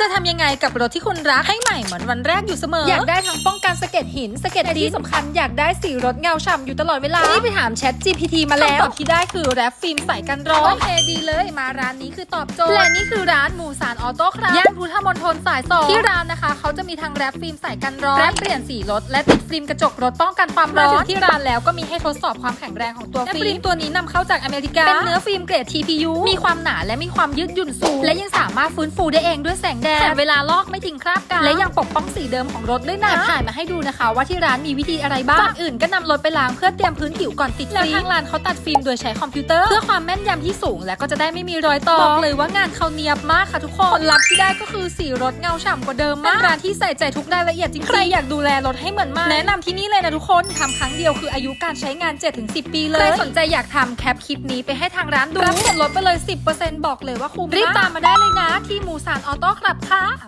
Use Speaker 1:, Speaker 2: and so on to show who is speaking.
Speaker 1: จะทำยังไงกับรถที่คุณรักให้ใหม่เหมือนวันแรกอยู่เสมอ อยากได้ทั้งป้องกันสะเก็ดหินสะเก็ดดินที่สำคัญอยากได้สีรถเงาฉ่ำอยู่ตลอดเวลานี่ไปถาม Chat GPT มาแล้วคำตอบที่ได้คือแรปฟิล์มใสกันร้อนโอเคดีเลยมาร้านนี้คือตอบโจทย์และนี่คือร้านหมูสารออโต้ครับย่านพุทธมณฑลสายสองที่ร้านนะคะ เขาจะมีทั้งแรปฟิล์มใสกันร้อนแรปเปลี่ยนสีรถและติดฟิล์มกระจกรถป้องกันความร้อนมาถึงที่ร้านแล้วก็มีให้ทดสอบความแข็งแรงของตัวฟิล์มตัวนี้นำเข้าจากอเมริกาเป็นเนื้อฟิล์มเกรด TPU มีความหนาและมีความยืดหยุ่นสูงและยังสามารถฟื้นฟูได้เองด้วยแสงแดดแถมเวลาลอกไม่ทิ้งคราบกาวและยังปกป้องสีเดิมของรถด้วยนะถ่ายมาให้ดูนะคะ ว่าที่ร้านมีวิธีอะไรบ้างก่อนอื่นก็นำรถไปล้างเพื่อเตรียมพื้นผิวก่อนติดฟิล์มแล้วทางร้านเขาตัดฟิล์มโดยใช้คอมพิวเตอร์เพื่อความแม่นยำที่สูง และก็จะได้ไม่มีรอยต่อบอกเลยว่างานเขาเนียบมากค่ะทุกคนผลลัพธ์ที่ได้ก็คือสีรถเงาฉ่ำกว่าเดิมมากเป็นร้านที่ใส่ใจทุกรายละเอียดจริงๆใครอยากดูแลรถให้เหมือนใหม่แนะนำที่นี่เลยนะทุกคนทำครั้งเดียวคืออายุการใช้งาน 7-10 ปีเลยใครสนใจอยากทำแคปคลิปนี้ไปให้ทางร้านดูรับส่วนลดไปเลย 10%บอกเลยว่าคุ้มรีบตามมาได้เลยนะที่หมูสารออโต้คลับ哈。